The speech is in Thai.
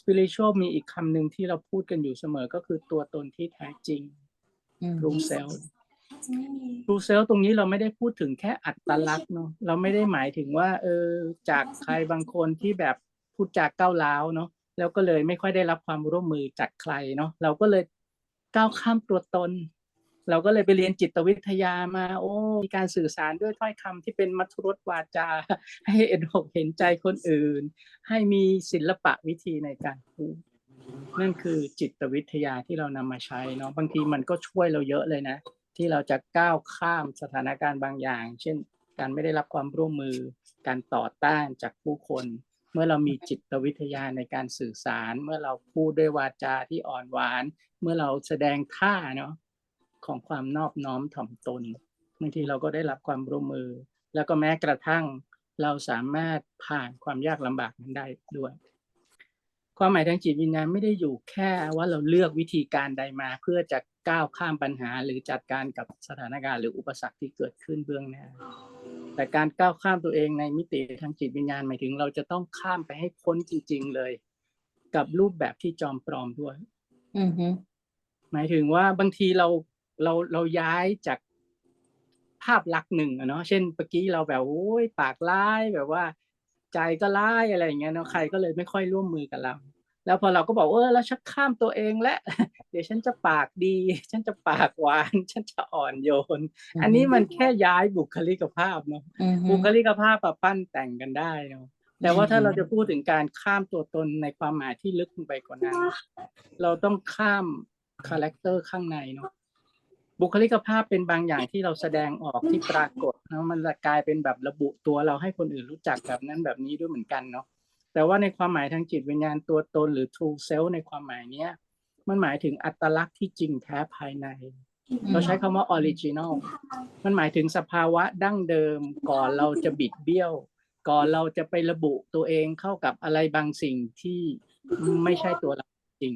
spiritual มีอีกคำหนึ่งที่เราพูดกันอยู่เสมอก็คือตัวตนที่แท้จริงอืม true self true self ตรงนี้เราไม่ได้พูดถึงแค่อัตลักษณ์เนาะเราไม่ได้หมายถึงว่า เออจากใครบางคนที่แบบพูดจากก้าวร้าวเนาะแล้วก็เลยไม่ค่อยได้รับความร่วมมือจากใครเนาะเราก็เลยก้าวข้ามตัวตน เราก็เลยไปเรียนจิตวิทยามาโอ้มีการสื่อสารด้วยถ้อยคำที่เป็นมัทรสวาจา ให้เอ็นอกเห็นใจคนอื่น ให้มีศิลปะวิธีในการพูดนั่นคือจิตวิทยาที่เรานำมาใช้เนาะบางทีมันก็ช่วยเราเยอะเลยนะ ที่เราจะก้าวข้ามสถานการณ์บางอย่าง เช่น การไม่ได้รับความร่วมมือ การต่อต้านจากผู้คน เมื่อเรามีจิตวิทยาในการสื่อสาร เมื่อเราพูดด้วยวาจาที่อ่อนหวาน เมื่อเราแสดงท่าเนาะ ของความนอบน้อมถ่อมตนบางทีเราก็ได้รับความร่วมมือ แล้วก็แม้กระทั่งเราสามารถผ่านความยากลำบากนั้นได้ด้วย ความหมายทางจิตวิญญาณไม่ได้อยู่แค่ว่าเราเลือกวิธีการใดมาเพื่อจะก้าวข้ามปัญหา หรือจัดการกับสถานการณ์หรืออุปสรรคที่เกิดขึ้นเบื้องหน้าแต่การก้าวข้ามตัวเองในมิติทางจิตวิญญาณหมายถึง เราจะต้องข้ามไปให้พ้นจริง ๆ เลย กับรูปแบบที่จอมปลอมด้วยอือฮึหมายถึงว่าบางทีเรา เราเราย้ายจากภาพลักษณ์หนึ่งอะเนาะเช่นเมื่อกี้เราแบบโอ้ยปากร้ายแบบว่า ใจก็ร้ายอะไรอย่างเงี้ยเนาะใครก็เลยไม่ค่อยร่วมมือกับเรา แล้วพอเราก็บอกเออแล้วฉันข้ามตัวเองและ เดี๋ยวฉันจะปากดี ฉันจะปากหวาน ฉันจะอ่อนโยน อันนี้มันแค่ย้ายบุคลิกภาพเนาะอือฮึบุคลิกภาพอะปั้นแต่งกันได้เนาะแต่ว่าถ้าเราจะพูดถึงการข้ามตัวตนในความหมายที่ลึกลงไปกว่านั้น เราต้องข้ามคาแรคเตอร์ข้างในเนาะ บุคลิกภาพเป็นบางอย่างที่เราแสดงออกที่ปรากฏเนาะมันจะกลายเป็นแบบระบุตัวเราให้คนอื่นรู้จักแบบนั้นแบบนี้ด้วยเหมือนกันเนาะแต่ว่าในความหมายทางจิตวิญญาณตัวตนหรือ true self ในความหมายเนี้ยมันหมายถึงอัตลักษณ์ที่จริงแท้ภายใน เราใช้คำว่า original มันหมายถึงสภาวะดั้งเดิม ก่อนเราจะบิดเบี้ยว ก่อนเราจะไประบุตัวเองเข้ากับอะไรบางสิ่งที่ไม่ใช่ตัวเราจริง